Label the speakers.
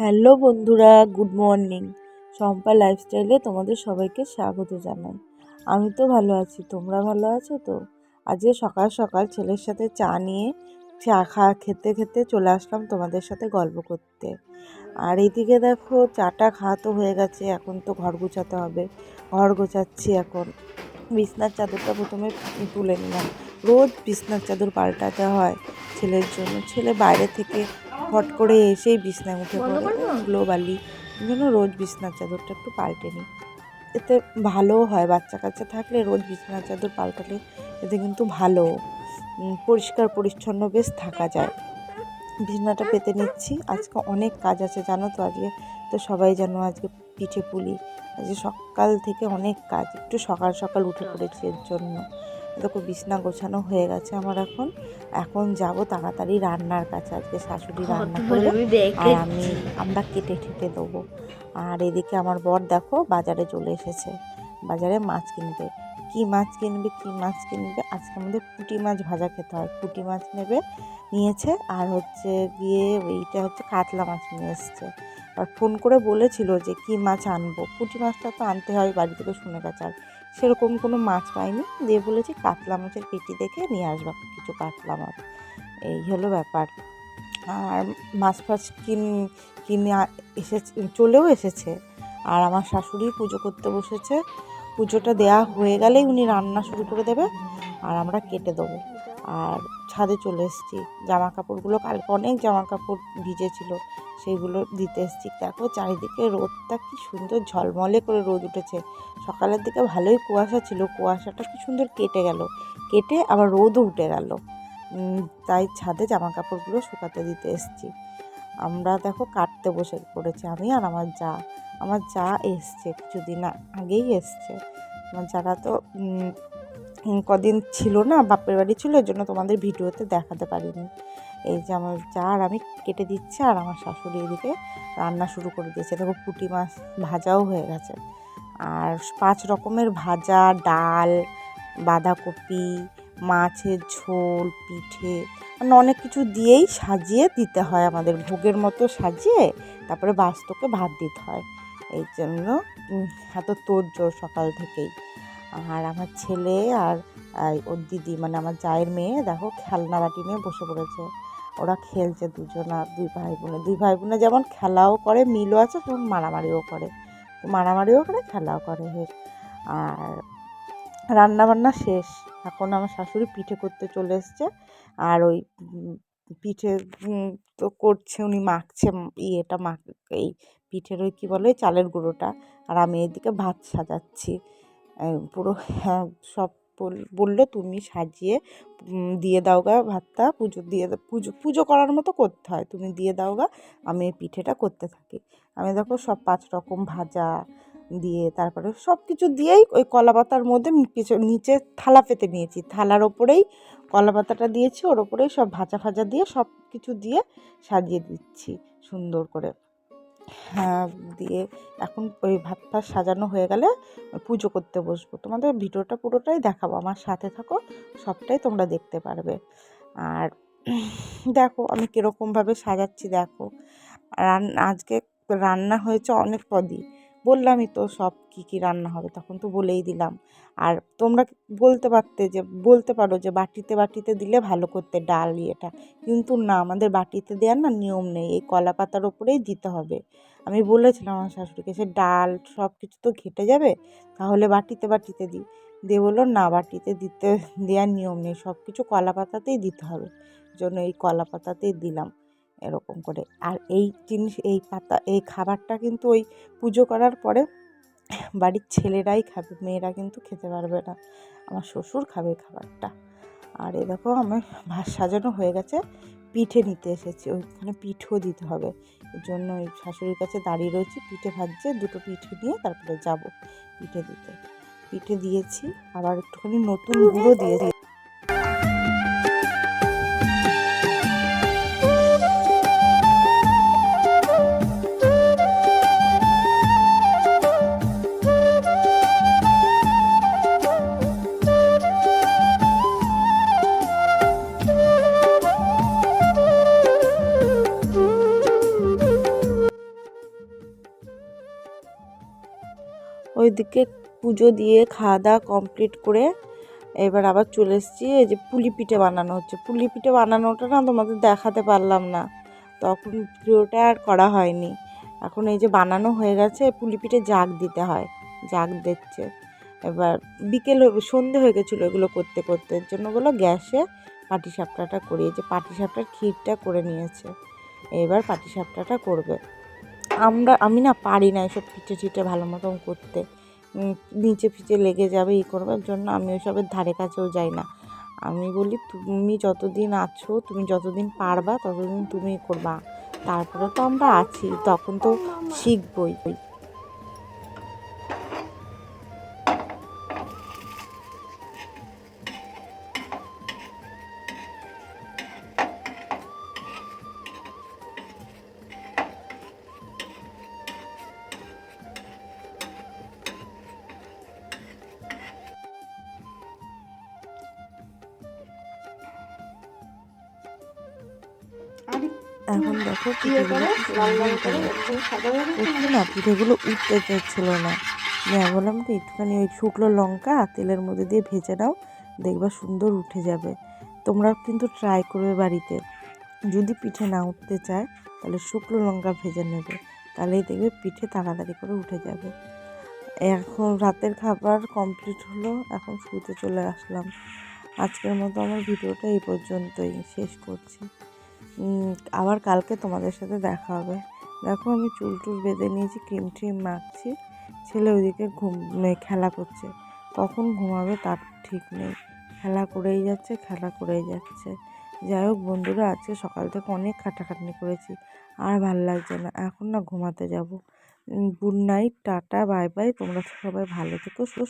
Speaker 1: Hello বন্ধুরা, good morning. Shampa লাইফস্টাইলে তোমাদের সবাইকে স্বাগত জানাই। আমি তো ভালো আছি, তোমরা ভালো আছো তো? আজকে সকাল সকাল ছেলের সাথে চা নিয়ে চা খা, খেতে খেতে চলে আসলাম তোমাদের সাথে গল্প করতে। আর এইদিকে দেখো, চাটা খাওয়া তো হয়ে গেছে, এখন তো ঘর গোছাতে হবে। ঘর গোছাচ্ছি এখন। বিছনার চাদরটা প্রথমে তুলে নিলাম। রোজ বিছনার চাদর পাল্টাতে হয়। ছেলের জন্য। ছেলে বাইরে থেকে হট করে এসেই বিছনায় উঠে পড়ে। গ্লোবালি বালি। জন্য রোজ বিছনার চাদরটা একটু পাল্টে নিই। এতে ভালোও হয় বাচ্চা কাচ্চা থাকলে রোজ বিছনার চাদর পাল্টালে এতে কিন্তু ভালো। পরিষ্কার পরিচ্ছন্ন বেশ থাকা যায়। বিছনাটা পেতে নিচ্ছি। আজকে অনেক কাজ আছে জানো তো আজকে? তো সবাই জানো আজকে পিঠে পুলি। আজকে সকাল থেকে অনেক কাজ। একটু সকাল সকাল উঠে পড়েছি এর জন্য। দেখো বিছনা গোছানো হয়ে গেছে আমার এখন। এখন যাব তাড়াতাড়ি রান্নার কাছে। আজকে শাশুড়ি রান্না করবে। আর আমি আমরা কেটে ঠেটে দেবো। আর এদিকে আমার বর দেখো বাজারে চলে এসেছে। বাজারে মাছ কিনবে। কি মাছ কিনবে কি মাছ কিনবে? আজকে আমাদের পুঁটি মাছ ভাজা খেতে হয়। পুঁটি মাছ নেবে নিয়েছে। আর হচ্ছে গিয়ে ওইটা হচ্ছে কাতলা মাছ নিয়ে এসছে। আর ফোন করে বলেছিল যে, কি মাছ আনব? পুঁটি মাছটা তো আনতে হয় বাড়ি থেকে শুনে গেছে। আর সেরকম কোনো মাছ পাইনি। দিয়ে বলেছি, কাতলা মাছের পেটি দেখে নিয়ে আসবা, কিছু কাতলা মাছ। এই হলো ব্যাপার। আর মাছ ফাছ কিন, কিনে এসেছে, চলেও এসেছে। আর আমার শাশুড়ি পুজো করতে বসেছে। পুজোটা দেয়া হয়ে গেলেই উনি রান্না শুরু করে দেবে। আর আমরা কেটে দেবো। আর ছাদে চলে এসেছি। জামা কাপড়গুলো কালকে অনেক জামা কাপড় ভিজেছিল সেইগুলো দিতে এসেছি। দেখো চারিদিকে রোদটা কি সুন্দর ঝলমলে করে রোদ উঠেছে। সকালের দিকে ভালোই কুয়াশা ছিল, কুয়াশাটা কি সুন্দর কেটে গেল। কেটে আবার রোদও উঠে গেল। তাই ছাদে জামা কাপড়গুলো শুকাতে দিতে এসেছি। আমরা দেখো কাটতে বসে পড়েছি, আমি আর আমার যা। আমার যা এসছে, কিছুদিন আগেই এসছে। আমার যারা তো কদিন ছিল না, বাপের বাড়ি ছিল এর জন্য তোমাদের ভিডিওতে দেখাতে পারিনি। এই যে আমার যা আমি কেটে দিচ্ছি, আর আমার শাশুড়ি এদিকে রান্না শুরু করে দিয়েছে। দেখো, পুঁটি মাছ ভাজাও হয়ে গেছে। আর পাঁচ রকমের ভাজা, ডাল, বাঁধাকপি, মাছের ঝোল, পিঠে মানে অনেক কিছু দিয়েই সাজিয়ে দিতে হয় আমাদের। ভোগের মতো সাজিয়ে তারপরে বাস্তকে ভাত দিতে হয়। এই জন্য এত তোর তোড়জোড় সকাল থেকেই। আর আমার ছেলে আর ওর দিদি মানে আমার জায়ের মেয়ে, দেখো খেলনা বাটি নিয়ে বসে পড়েছে। ওরা খেলছে দুজনা, দুই ভাই বোনে দুই ভাই বোনে যেমন খেলাও করে, মিলও আছে, তেমন মারামারিও করে। মারামারিও করে, খেলাও করে বেশ আর রান্না বান্না শেষ। এখন আমার শাশুড়ি পিঠে করতে চলে এসছে। আর ওই পিঠে তো করছে, উনি মাখছে ইয়েটা মাখ, এই পিঠের ওই কী বলে, চালের গুঁড়োটা। আর আমি এদিকে ভাত সাজাচ্ছি। পুরো হ্যাঁ সব বল- বলল, তুমি সাজিয়ে দিয়ে দাও গা ভাতটা, পুজো দিয়ে পুজো পুজো করার মতো করতে হয়। তুমি দিয়ে দাও গা, আমি পিঠেটা করতে থাকি। আমি দেখো সব পাঁচ রকম ভাজা দিয়ে, তারপরে সব কিছু দিয়েই ওই কলা পাতার মধ্যে নিচে থালা পেতে নিয়েছি। থালার ওপরেই কলা পাতাটা দিয়েছি, ওর ওপরেই সব ভাজা ভাজা দিয়ে সব কিছু দিয়ে সাজিয়ে দিচ্ছি সুন্দর করে। দিয়ে এখন ওই ভাত ফাত সাজানো হয়ে গেলে পুজো করতে বসবো। তোমাদের ভিডিওটা পুরোটাই দেখাবো, আমার সাথে থাকো, সবটাই তোমরা দেখতে পারবে। আর দেখো আমি কীরকমভাবে সাজাচ্ছি, দেখো। রান, আজকে রান্না হয়েছে অনেক পদই। বললামই তো সব কী কী রান্না হবে, তখন তো বলেই দিলাম। আর তোমরা বলতে পারতে যে, বলতে পারো যে, বাটিতে বাটিতে দিলে ভালো করতে ডাল ইয়েটা। কিন্তু না, আমাদের বাটিতে দেওয়ার না নিয়ম নেই, এই কলা পাতার ওপরেই দিতে হবে। আমি বলেছিলাম আমার শাশুড়িকে, সে ডাল সব কিছু তো ঘেটে যাবে, তাহলে বাটিতে বাটিতে দিই। দিয়ে বলল, না, বাটিতে দিতে, দেওয়ার নিয়ম নেই, সব কিছু কলা পাতাতেই দিতে হবে। জন্য এই কলা পাতাতেই দিলাম। এরকম করে। আর এই জিনিস, এই পাতা, এই খাবারটা কিন্তু ওই পুজো করার পরে বাড়ির ছেলেরাই খাবে, মেয়েরা কিন্তু খেতে পারবে না। আমার শ্বশুর খাবে খাবারটা। আর এ দেখো আমার ভাত সাজানো হয়ে গেছে, পিঠে নিতে এসেছি। ওইখানে পিঠেও দিতে হবে। এর জন্য ওই শাশুড়ির কাছে দাঁড়িয়ে রয়েছি, পিঠে ভাজছে, দুটো পিঠে নিয়ে তারপরে যাব পিঠে দিতে। পিঠে দিয়েছি, আবার একটুখানি নতুন গুঁড়ো দিয়ে ওইদিকে পুজো দিয়ে খাওয়া দাওয়া কমপ্লিট করে এবার আবার চলে এসেছি, এই যে পুলি পিঠে বানানো হচ্ছে। পুলি পিঠে বানানোটা না তোমাদের দেখাতে পারলাম না। তখন ভিডিওটা আর করা হয়নি। এখন এই যে বানানো হয়ে গেছে, পুলি পিঠে জাগ দিতে হয়, জাগ দিচ্ছে। এবার বিকেল সন্ধে হয়ে গেছিল এগুলো করতে করতে জন্য বলো গ্যাসে পাটিসাপটাটা করি এই যে পাটিসাপটার ক্ষীরটা করে নিয়েছে। এবার পাটিসাপটাটা করবে। আমরা, আমি না পারি না এসব পিঠে ছিটে ভালো মতন করতে। নিচে ফিচে লেগে যাবে, ই করবার জন্য আমি ওইসবের ধারে কাছেও যাই না। আমি বলি, তুমি যতদিন আছো, তুমি যতদিন পারবা, ততদিন তুমি করবা। তারপরে তো আমরা আছি, তখন তো শিখবই। এখন দেখো করে? করছি না? পিঠেগুলো উঠতে চাইছিল না। আমি বললাম কি একটুখানি ওই শুকনো লঙ্কা তেলের মধ্যে দিয়ে ভেজে নাও দেখবা সুন্দর উঠে যাবে। তোমরা কিন্তু ট্রাই করবে বাড়িতে। যদি পিঠে না উঠতে চায় তাহলে শুকনো লঙ্কা ভেজে নেবে। তাহলেই দেখবে পিঠে তাড়াতাড়ি করে উঠে যাবে। এখন রাতের খাবার কমপ্লিট হলো এখন শুতে চলে আসলাম। আজকের মতো আমার ভিডিওটা এই পর্যন্তই। শেষ করছি। আবার কালকে তোমাদের সাথে দেখা হবে। দেখো আমি চুল টুল বেঁধে নিয়েছি, ক্রিম ট্রিম মাখছি। ছেলে ওইদিকে ঘুম খেলা করছে। কখন ঘুমাবে তার ঠিক নেই। খেলা করেই যাচ্ছে, খেলা করেই যাচ্ছে। যাই হোক বন্ধুরা, আজকে সকাল থেকে অনেক খাটাখাটনি করেছি। আর ভালো লাগছে না। এখন না ঘুমাতে যাব। Good night tata bye bye তোমরা সবাই ভালো থেকো, সুস্থ